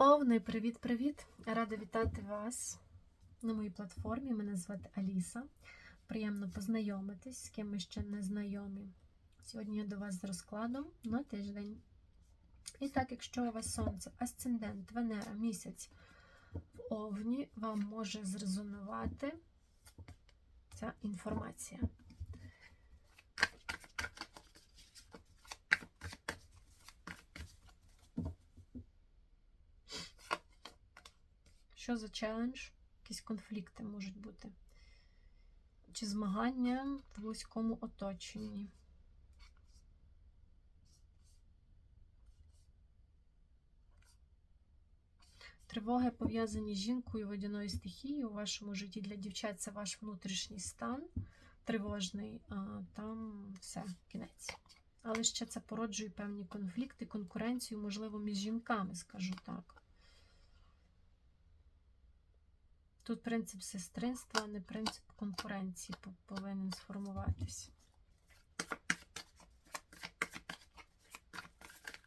Овни, привіт-привіт! Рада вітати вас на моїй платформі. Мене звати Аліса. Приємно познайомитись, з ким ми ще не знайомі. Сьогодні я до вас з розкладом на тиждень. І так, якщо у вас сонце, асцендент, Венера, місяць в Овні, вам може зрезонувати ця інформація. Що за челендж? Якісь конфлікти можуть бути. Чи змагання в близькому оточенні. Тривоги пов'язані з жінкою водяною стихією у вашому житті для дівчат це ваш внутрішній стан тривожний, а там все, кінець. Але ще це породжує певні конфлікти, конкуренцію, можливо, між жінками, скажу так. Тут принцип сестринства, а не принцип конкуренції повинен сформуватися.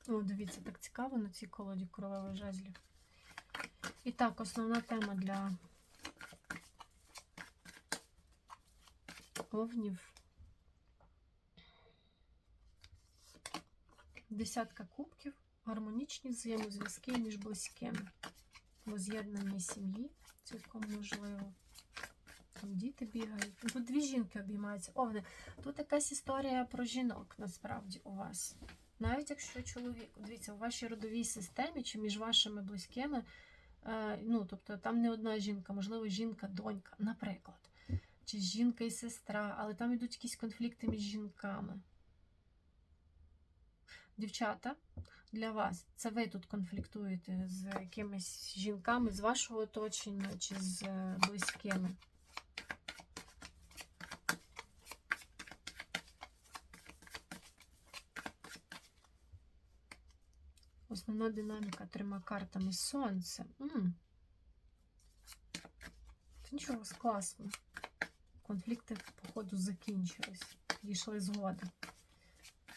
О, дивіться, так цікаво на цій колоді королеви жезлів. І так, основна тема для овнів. Десятка кубків, гармонічні взаємозв'язки між близькими, воз'єднання сім'ї цілком можливо. Там діти бігають. Тут дві жінки обіймаються. Овни. Тут якась історія про жінок насправді у вас. Навіть якщо чоловік, дивіться, у вашій родовій системі чи між вашими близькими, е, ну, тобто там не одна жінка, можливо, жінка, донька, наприклад. Чи жінка і сестра, але там йдуть якісь конфлікти між жінками. Дівчата, для вас це ви тут конфліктуєте з якимись жінками з вашого оточення чи з е, близькими. Основна динаміка трьома картами сонце. М -м. Це нічого класно. Конфлікти, походу, закінчились. Дійшли згоди.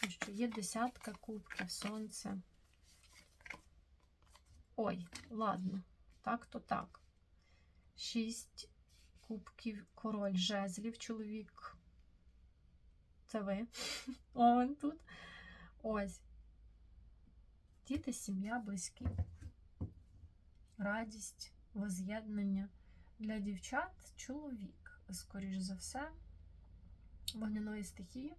Що є десятка кубків, сонце. Ой, ладно, так то так. Шість кубків, король жезлів, чоловік. Це ви. Овен тут. Ось. Діти, сім'я, близькі. Радість, воз'єднання. Для дівчат чоловік, скоріш за все, вогняної стихії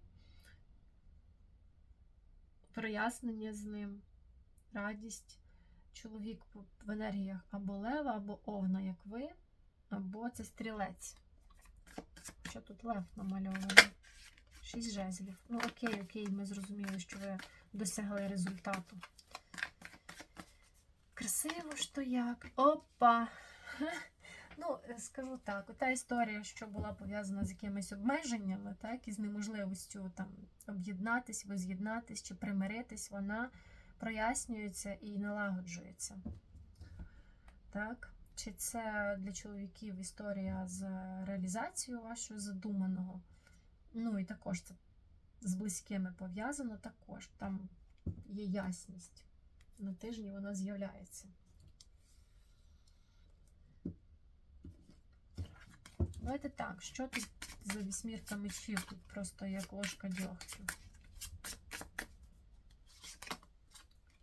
прояснення з ним, радість. Чоловік в енергіях або лева, або овна, як ви, або це стрілець. Що тут лев намальований? Шість жезлів. Ну, окей, окей, ми зрозуміли, що ви досягли результату. Красиво ж то як. Опа! Ну, скажу так, та історія, що була пов'язана з якимись обмеженнями, так, і з неможливістю там об'єднатись, воз'єднатись чи примиритись, вона прояснюється і налагоджується. Так? Чи це для чоловіків історія з реалізацією вашого задуманого? Ну і також це з близькими пов'язано, також там є ясність. На тижні вона з'являється. Давайте так, що тут за вісьмірка мечів? Тут просто як ложка дьогтю.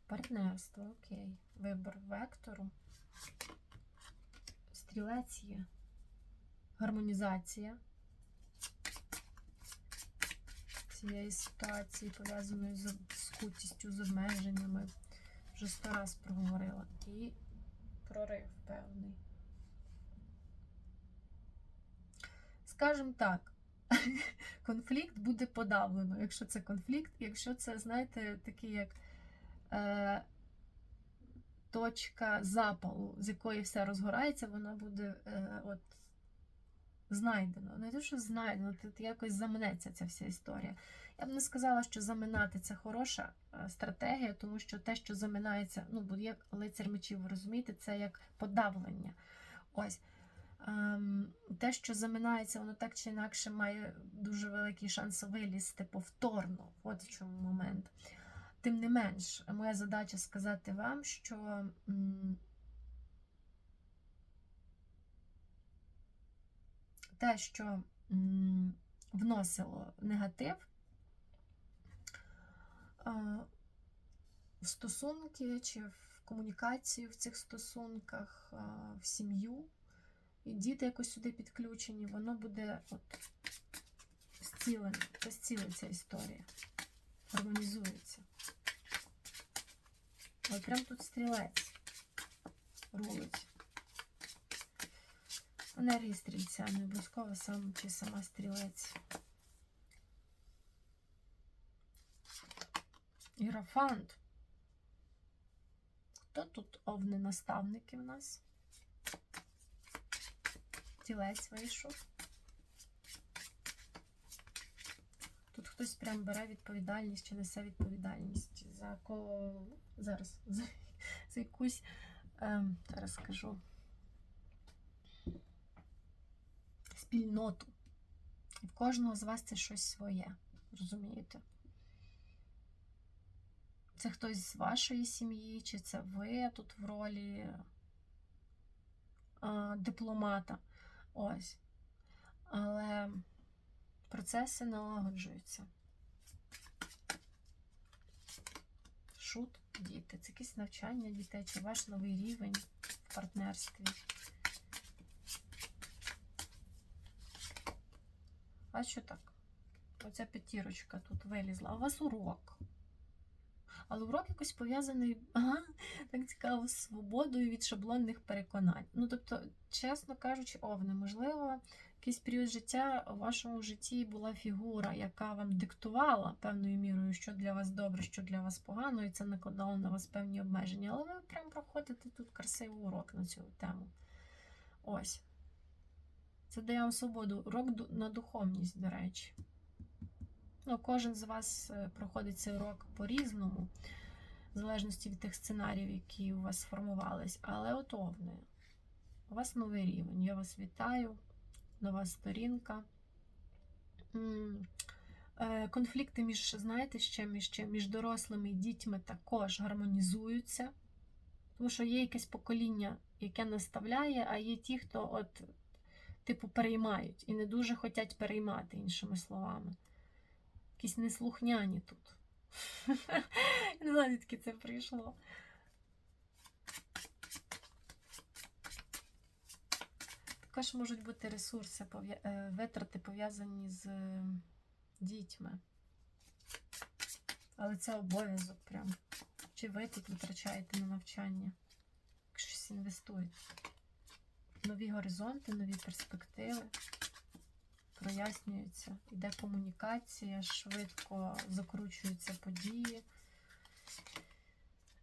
Партнерство, окей. Вибор вектору. Стрілець є. Гармонізація цієї ситуації, пов'язаної з скутістю, з обмеженнями. Вже сто раз проговорила. І прорив певний. скажімо так, конфлікт буде подавлено, якщо це конфлікт, якщо це, знаєте, такий як точка запалу, з якої все розгорається, вона буде е, от, знайдено. Не те, що знайдено, тут якось замнеться ця вся історія. Я б не сказала, що заминати це хороша е, стратегія, тому що те, що заминається, ну, бо як лицар мечів, ви розумієте, це як подавлення. Ось. Ем, те, що заминається, воно так чи інакше має дуже великий шанс вилізти повторно. От в чому момент. Тим не менш, моя задача сказати вам, що те, що вносило негатив в стосунки чи в комунікацію в цих стосунках, в сім'ю, і діти якось сюди підключені, воно буде от зцілене, зцілиться історія, гармонізується. От прям тут стрілець рулить. Енергії стрільця, не обов'язково сам чи сама стрілець. Ірафант. Хто тут овни наставники в нас? Тілець вийшов. Хтось прям бере відповідальність чи несе відповідальність за ко... зараз за, за якусь ем, зараз скажу спільноту. І в кожного з вас це щось своє. Розумієте? Це хтось з вашої сім'ї, чи це ви тут в ролі а, дипломата. Ось. Але процеси налагоджуються. Шут, діти. Це якесь навчання дітей, чи ваш новий рівень в партнерстві. А що так? Оця п'ятірочка тут вилізла. А у вас урок. Але урок якось пов'язаний, ага, так цікаво, з свободою від шаблонних переконань. Ну, тобто, чесно кажучи, овне, можливо, якийсь період життя у вашому житті була фігура, яка вам диктувала певною мірою, що для вас добре, що для вас погано, і це накладало на вас певні обмеження. Але ви прям проходите тут красивий урок на цю тему. Ось. Це дає вам свободу. Урок на духовність, до речі. Ну, кожен з вас е, проходить цей урок по-різному, в залежності від тих сценаріїв, які у вас сформувались. Але от овни. У вас новий рівень. Я вас вітаю. Нова сторінка. Е, Конфлікти між, знаєте, ще між, між дорослими і дітьми також гармонізуються. Тому що є якесь покоління, яке наставляє, а є ті, хто от, типу, переймають і не дуже хочуть переймати, іншими словами. Якісь неслухняні тут. Не знаю, звідки це прийшло. Також можуть бути ресурси, е, витрати пов'язані з е, дітьми. Але це обов'язок прям. Чи ви тут витрачаєте на навчання? Якщо щось інвестуєте. Нові горизонти, нові перспективи прояснюються. Іде комунікація, швидко закручуються події.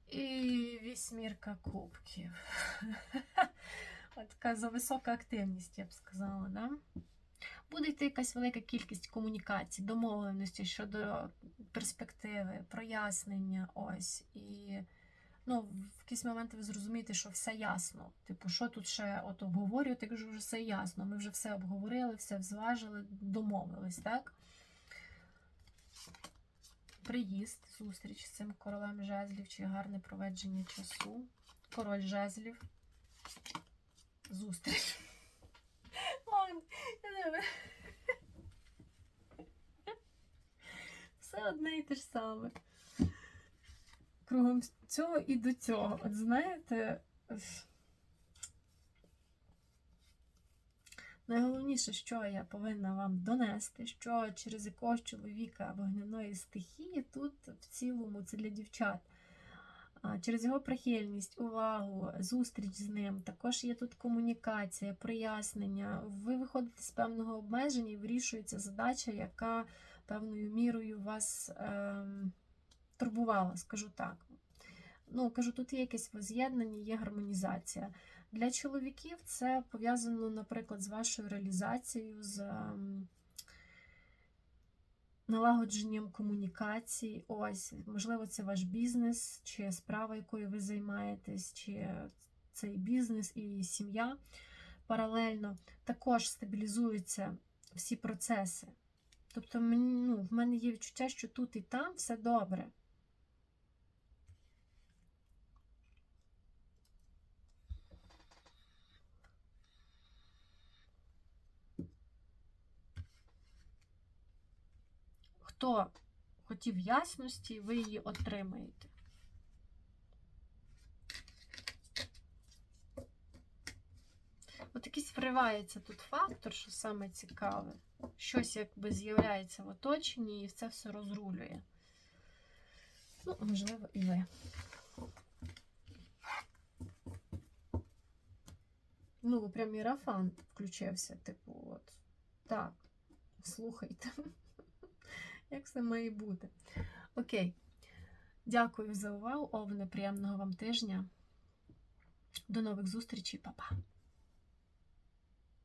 І вісьмірка кубків. Така зависока активність, я б сказала, да? Буде йти якась велика кількість комунікацій, домовленості щодо перспективи, прояснення. Ось. І ну, якийсь момент ви зрозумієте, що все ясно. Типу, що тут ще от обговорювати, кажу, вже все ясно. Ми вже все обговорили, все зважили, домовились, так? Приїзд, зустріч з цим королем жезлів чи гарне проведження часу. Король жезлів. Зустріч. Все одне і те ж саме. Кругом цього і до цього. От знаєте, найголовніше, що я повинна вам донести, що через якогось чоловіка вогняної стихії тут в цілому це для дівчат. Через його прихильність, увагу, зустріч з ним, також є тут комунікація, прояснення. Ви виходите з певного обмеження і вирішується задача, яка певною мірою вас ем, турбувала, скажу так. Ну, кажу, тут є якесь воз'єднання, є гармонізація. Для чоловіків це пов'язано, наприклад, з вашою реалізацією, з ем, налагодженням комунікацій. Ось, можливо, це ваш бізнес, чи справа, якою ви займаєтесь, чи цей бізнес і сім'я паралельно також стабілізуються всі процеси. Тобто, ну, в мене є відчуття, що тут і там все добре. Хто хотів ясності, ви її отримаєте. От якийсь вривається тут фактор, що саме цікаве. Щось якби з'являється в оточенні і це все розрулює. Ну, можливо, і ви. Ну, прям ірафан включився, типу, от. Так, слухайте. Як все має бути. Окей. Дякую за увагу. Овне, приємного вам тижня. До нових зустрічей, Па-па.